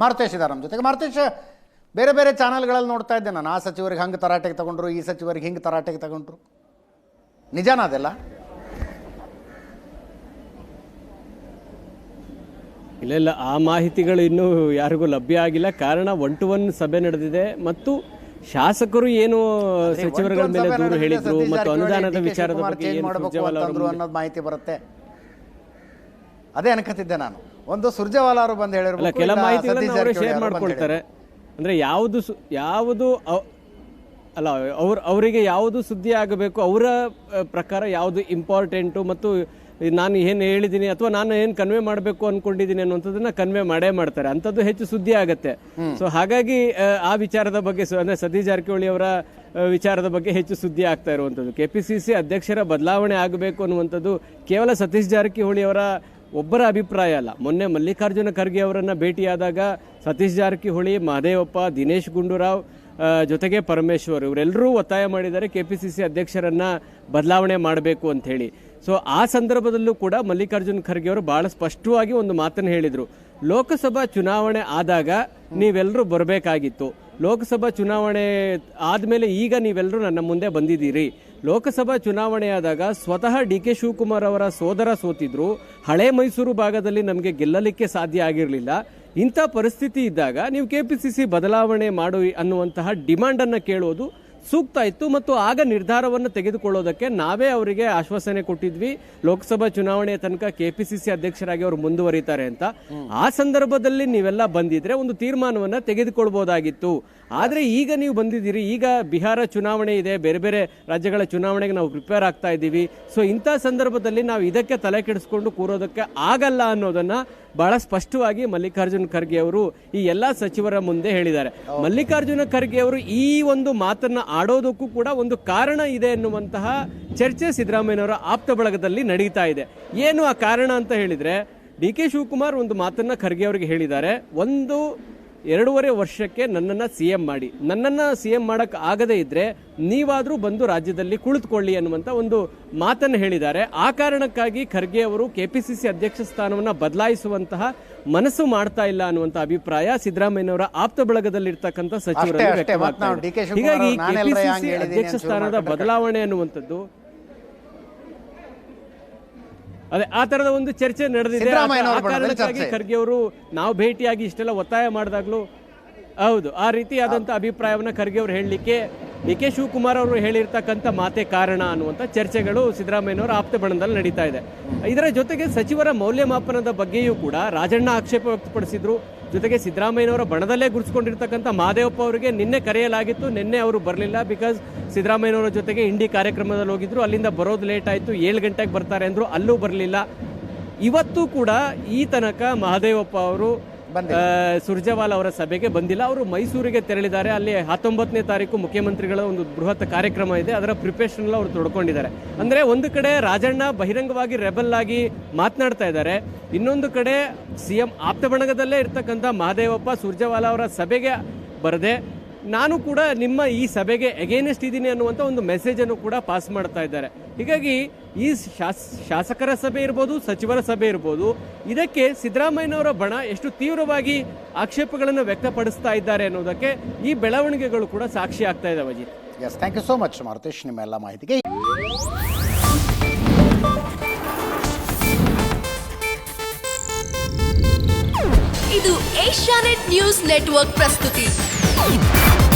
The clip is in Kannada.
ಮಾರುತೇಶ್ ಇದ್ದಾರೆ ನಮ್ಮ ಜೊತೆಗೆ ಮಾರುತೇಶ್ ಬೇರೆ ಬೇರೆ ಚಾನಲ್ಗಳಲ್ಲಿ ನೋಡ್ತಾ ಇದ್ದೆ ನಾನು. ಆ ಸಚಿವರಿಗೆ ಹಂಗೆ ತರಾಟೆಗೆ ತಗೊಂಡ್ರು ಈ ಸಚಿವರಿಗೆ ಹಿಂಗೆ ತರಾಟೆಗೆ ತಗೊಂಡ್ರು. ನಿಜಾನ ಅದೆಲ್ಲ? ಇಲ್ಲ ಇಲ್ಲ. ಆ ಮಾಹಿತಿಗಳು ಇನ್ನೂ ಯಾರಿಗೂ ಲಭ್ಯ ಆಗಿಲ್ಲ. ಕಾರಣ ಒನ್ ಟು ಒನ್ ಸಭೆ ನಡೆದಿದೆ ಮತ್ತು ಶಾಸಕರು ಏನು ಸಚಿವರುಗಳ ಮೇಲೆ ದೂರು ಹೇಳಿದ್ರು ಮತ್ತು ಅನುದಾನದ ವಿಚಾರದ ಬಗ್ಗೆ ಅನ್ನೋದು ಮಾಹಿತಿ ಬರುತ್ತೆ. ಅದೇ ಅನ್ಕತಿದ್ದೆ ನಾನು. ಒಂದು ಸುರ್ಜೇವಾಲಾ ಅವರು ಬಂದು ಅಲ್ಲ ಕೆಲ ಮಾಹಿತಿ ಶೇರ್ ಮಾಡ್ಕೊಳ್ತಾರೆ. ಅಂದ್ರೆ ಯಾವುದು ಯಾವುದು ಅಲ್ಲ ಅವ್ರ ಅವರಿಗೆ ಯಾವುದು ಸುದ್ದಿ ಆಗಬೇಕು ಅವರ ಪ್ರಕಾರ ಯಾವುದು ಇಂಪಾರ್ಟೆಂಟು ಮತ್ತು ನಾನು ಏನು ಹೇಳಿದ್ದೀನಿ ಅಥವಾ ನಾನು ಏನು ಕನ್ವೆ ಮಾಡಬೇಕು ಅನ್ಕೊಂಡಿದ್ದೀನಿ ಅನ್ನುವಂಥದ್ದನ್ನ ಕನ್ವೆ ಮಾಡೇ ಮಾಡ್ತಾರೆ. ಅಂಥದ್ದು ಹೆಚ್ಚು ಸುದ್ದಿ ಆಗತ್ತೆ. ಸೊ ಹಾಗಾಗಿ ಆ ವಿಚಾರದ ಬಗ್ಗೆ ಸು- ಅಂದ್ರೆ ಸತೀಶ್ ಜಾರಕಿಹೊಳಿ ಅವರ ವಿಚಾರದ ಬಗ್ಗೆ ಹೆಚ್ಚು ಸುದ್ದಿ ಆಗ್ತಾ ಇರುವಂಥದ್ದು. ಕೆ ಪಿ ಸಿ ಸಿ ಅಧ್ಯಕ್ಷರ ಬದಲಾವಣೆ ಆಗಬೇಕು ಅನ್ನುವಂಥದ್ದು ಕೇವಲ ಸತೀಶ್ ಜಾರಕಿಹೊಳಿ ಅವರ ಒಬ್ಬರ ಅಭಿಪ್ರಾಯ ಅಲ್ಲ. ಮೊನ್ನೆ ಮಲ್ಲಿಕಾರ್ಜುನ ಖರ್ಗೆ ಅವರನ್ನು ಭೇಟಿಯಾದಾಗ ಸತೀಶ್ ಜಾರಕಿಹೊಳಿ ಮಹದೇವಪ್ಪ ದಿನೇಶ್ ಗುಂಡೂರಾವ್ ಜೊತೆಗೆ ಪರಮೇಶ್ವರ್ ಇವರೆಲ್ಲರೂ ಒತ್ತಾಯ ಮಾಡಿದ್ದಾರೆ ಕೆ ಪಿ ಸಿ ಸಿ ಅಧ್ಯಕ್ಷರನ್ನು ಬದಲಾವಣೆ ಮಾಡಬೇಕು ಅಂತ ಸೊ ಆ ಸಂದರ್ಭದಲ್ಲೂ ಕೂಡ ಮಲ್ಲಿಕಾರ್ಜುನ ಖರ್ಗೆ ಅವರು ಬಹಳ ಸ್ಪಷ್ಟವಾಗಿ ಒಂದು ಮಾತನ್ನು ಹೇಳಿದರು. ಲೋಕಸಭಾ ಚುನಾವಣೆ ಆದಾಗ ನೀವೆಲ್ಲರೂ ಬರಬೇಕಾಗಿತ್ತು. ಲೋಕಸಭಾ ಚುನಾವಣೆ ಆದಮೇಲೆ ಈಗ ನೀವೆಲ್ಲರೂ ನನ್ನ ಮುಂದೆ ಬಂದಿದ್ದೀರಿ. ಲೋಕಸಭಾ ಚುನಾವಣೆಯಾದಾಗ ಸ್ವತಃ ಡಿ ಕೆ ಶಿವಕುಮಾರ್ ಅವರ ಸೋದರ ಸೋತಿದ್ರು. ಹಳೆ ಮೈಸೂರು ಭಾಗದಲ್ಲಿ ನಮಗೆ ಗೆಲ್ಲಲಿಕ್ಕೆ ಸಾಧ್ಯ ಆಗಿರಲಿಲ್ಲ. ಇಂಥ ಪರಿಸ್ಥಿತಿ ಇದ್ದಾಗ ನೀವು ಕೆ ಪಿ ಸಿ ಸಿ ಬದಲಾವಣೆ ಮಾಡು ಅನ್ನುವಂತಹ ಡಿಮ್ಯಾಂಡನ್ನು ಅನ್ನ ಕೇಳೋದು ಸೂಕ್ತ ಇತ್ತು ಮತ್ತು ಆಗ ನಿರ್ಧಾರವನ್ನು ತೆಗೆದುಕೊಳ್ಳೋದಕ್ಕೆ ನಾವೇ ಅವರಿಗೆ ಆಶ್ವಾಸನೆ ಕೊಟ್ಟಿದ್ವಿ. ಲೋಕಸಭಾ ಚುನಾವಣೆಯ ತನಕ ಕೆಪಿಸಿಸಿ ಅಧ್ಯಕ್ಷರಾಗಿ ಅವರು ಮುಂದುವರಿತಾರೆ ಅಂತ. ಆ ಸಂದರ್ಭದಲ್ಲಿ ನೀವೆಲ್ಲ ಬಂದಿದ್ರೆ ಒಂದು ತೀರ್ಮಾನವನ್ನು ತೆಗೆದುಕೊಳ್ಬಹುದಾಗಿತ್ತು ಆದ್ರೆ ಈಗ ನೀವು ಬಂದಿದ್ದೀರಿ. ಈಗ ಬಿಹಾರ ಚುನಾವಣೆ ಇದೆ. ಬೇರೆ ಬೇರೆ ರಾಜ್ಯಗಳ ಚುನಾವಣೆಗೆ ನಾವು ಪ್ರಿಪೇರ್ ಆಗ್ತಾ ಇದ್ದೀವಿ. ಸೊ ಇಂಥ ಸಂದರ್ಭದಲ್ಲಿ ನಾವು ಇದಕ್ಕೆ ತಲೆ ಕೆಡಿಸ್ಕೊಂಡು ಕೂರೋದಕ್ಕೆ ಆಗಲ್ಲ ಅನ್ನೋದನ್ನ ಬಹಳ ಸ್ಪಷ್ಟವಾಗಿ ಮಲ್ಲಿಕಾರ್ಜುನ ಖರ್ಗೆ ಅವರು ಈ ಎಲ್ಲಾ ಸಚಿವರ ಮುಂದೆ ಹೇಳಿದ್ದಾರೆ. ಮಲ್ಲಿಕಾರ್ಜುನ ಖರ್ಗೆ ಅವರು ಈ ಒಂದು ಮಾತನ್ನ ಆಡೋದಕ್ಕೂ ಕೂಡ ಒಂದು ಕಾರಣ ಇದೆ ಎನ್ನುವಂತಹ ಚರ್ಚೆ ಸಿದ್ದರಾಮಯ್ಯನವರ ಆಪ್ತ ಬಳಗದಲ್ಲಿ ನಡೀತಾ ಇದೆ. ಏನು ಆ ಕಾರಣ ಅಂತ ಹೇಳಿದ್ರೆ, ಡಿ ಕೆ ಶಿವಕುಮಾರ್ ಒಂದು ಮಾತನ್ನ ಖರ್ಗೆ ಅವರಿಗೆ ಹೇಳಿದ್ದಾರೆ. ಒಂದು ಎರಡೂವರೆ ವರ್ಷಕ್ಕೆ ನನ್ನನ್ನ ಸಿ ಎಂ ಮಾಡಿ. ನನ್ನನ್ನ ಸಿ ಎಂ ಮಾಡಕ್ ಆಗದೇ ಇದ್ರೆ ನೀವಾದರೂ ಬಂದು ರಾಜ್ಯದಲ್ಲಿ ಕುಳಿತುಕೊಳ್ಳಿ ಅನ್ನುವಂತ ಒಂದು ಮಾತನ್ನು ಹೇಳಿದ್ದಾರೆ. ಆ ಕಾರಣಕ್ಕಾಗಿ ಖರ್ಗೆ ಅವರು ಕೆಪಿಸಿಸಿ ಅಧ್ಯಕ್ಷ ಸ್ಥಾನವನ್ನ ಬದಲಾಯಿಸುವಂತಹ ಮನಸ್ಸು ಮಾಡ್ತಾ ಇಲ್ಲ ಅನ್ನುವಂಥ ಅಭಿಪ್ರಾಯ ಸಿದ್ದರಾಮಯ್ಯನವರ ಆಪ್ತ ಬಳಗದಲ್ಲಿರ್ತಕ್ಕಂಥ ಸಚಿವರು ಕೆ ಹೀಗಾಗಿ ಕೆಪಿಸಿಸಿ ಅಧ್ಯಕ್ಷ ಸ್ಥಾನದ ಬದಲಾವಣೆ ಅನ್ನುವಂಥದ್ದು ಅದೇ ಆ ತರದ ಒಂದು ಚರ್ಚೆ ನಡೆದಿದೆ. ಕಾರಣಕ್ಕಾಗಿ. ಖರ್ಗೆ ಅವರು ನಾವು ಭೇಟಿಯಾಗಿ ಇಷ್ಟೆಲ್ಲ ಒತ್ತಾಯ ಮಾಡಿದಾಗ್ಲೂ ಹೌದು ಆ ರೀತಿ ಆದಂಥ ಅಭಿಪ್ರಾಯವನ್ನ ಖರ್ಗೆ ಅವರು ಹೇಳಲಿಕ್ಕೆ ಡಿ ಕೆ ಶಿವಕುಮಾರ್ ಅವರು ಹೇಳಿರ್ತಕ್ಕಂಥ ಮಾತೆ ಕಾರಣ ಅನ್ನುವಂಥ ಚರ್ಚೆಗಳು ಸಿದ್ದರಾಮಯ್ಯನವರ ಆಪ್ತ ಬಣದಲ್ಲಿ ನಡೀತಾ ಇದೆ. ಇದರ ಜೊತೆಗೆ ಸಚಿವರ ಮೌಲ್ಯಮಾಪನದ ಬಗ್ಗೆಯೂ ಕೂಡ ರಾಜಣ್ಣ ಆಕ್ಷೇಪ ವ್ಯಕ್ತಪಡಿಸಿದ್ರು. ಜೊತೆಗೆ ಸಿದ್ದರಾಮಯ್ಯನವರ ಬಣದಲ್ಲೇ ಗುರುಸ್ಕೊಂಡಿರ್ತಕ್ಕಂಥ ಮಾದೇವಪ್ಪ ಅವರಿಗೆ ನಿನ್ನೆ ಕರೆಯಲಾಗಿತ್ತು ನಿನ್ನೆ ಅವರು ಬರಲಿಲ್ಲ ಬಿಕಾಸ್ ಸಿದ್ದರಾಮಯ್ಯನವರ ಜೊತೆಗೆ ಇಂಡಿ ಕಾರ್ಯಕ್ರಮದಲ್ಲಿ ಹೋಗಿದ್ರು. ಅಲ್ಲಿಂದ ಬರೋದು ಲೇಟ್ ಆಯಿತು. ಏಳು ಗಂಟೆಗೆ ಬರ್ತಾರೆ ಅಂದರು. ಅಲ್ಲೂ ಬರಲಿಲ್ಲ. ಇವತ್ತು ಕೂಡ ಈ ತನಕ ಮಹದೇವಪ್ಪ ಅವರು ಸುರ್ಜೇವಾಲ ಅವರ ಸಭೆಗೆ ಬಂದಿಲ್ಲ. ಅವರು ಮೈಸೂರಿಗೆ ತೆರಳಿದ್ದಾರೆ. ಅಲ್ಲಿ ಹತ್ತೊಂಬತ್ತನೇ ತಾರೀಕು ಮುಖ್ಯಮಂತ್ರಿಗಳ ಒಂದು ಬೃಹತ್ ಕಾರ್ಯಕ್ರಮ ಇದೆ. ಅದರ ಪ್ರಿಪರೇಷನ್ ಅವರು ತೊಡ್ಕೊಂಡಿದ್ದಾರೆ. ಅಂದ್ರೆ ಒಂದು ಕಡೆ ರಾಜಣ್ಣ ಬಹಿರಂಗವಾಗಿ ರೆಬಲ್ ಆಗಿ ಮಾತನಾಡ್ತಾ ಇದ್ದಾರೆ. ಇನ್ನೊಂದು ಕಡೆ ಸಿಎಂ ಆಪ್ತ ಬಣಗದಲ್ಲೇ ಇರ್ತಕ್ಕಂಥ ಮಹದೇವಪ್ಪ ಸುರ್ಜೇವಾಲ ಅವರ ಸಭೆಗೆ ಬರದೆ ನಾನು ಕೂಡ ನಿಮ್ಮ ಈ ಸಭೆಗೆ ಅಗೇನೆಸ್ಟ್ ಇದ್ದೀನಿ ಅನ್ನುವಂಥ ಒಂದು ಮೆಸೇಜ್ ಅನ್ನು ಕೂಡ ಪಾಸ್ ಮಾಡ್ತಾ ಇದ್ದಾರೆ. ಹೀಗಾಗಿ ಈ ಶಾಸ್ ಶಾಸಕರ ಸಭೆ ಇರ್ಬೋದು ಸಚಿವರ ಸಭೆ ಇರ್ಬೋದು ಇದಕ್ಕೆ ಸಿದ್ದರಾಮಯ್ಯನವರ ಬಣ ಎಷ್ಟು ತೀವ್ರವಾಗಿ ಆಕ್ಷೇಪಗಳನ್ನು ವ್ಯಕ್ತಪಡಿಸ್ತಾ ಇದ್ದಾರೆ ಅನ್ನೋದಕ್ಕೆ ಈ ಬೆಳವಣಿಗೆಗಳು ಕೂಡ ಸಾಕ್ಷಿ ಆಗ್ತಾ ಇದ್ದಾವೆ Ajit. Yes thank you so much Maruthesh ನಿಮ್ಮ ಎಲ್ಲ ಮಾಹಿತಿಗೆ. ಇದು ಏಷ್ಯಾನೆಟ್ ನ್ಯೂಸ್ ನೆಟ್ವರ್ಕ್ ಪ್ರಸ್ತುತಿ. Yeah.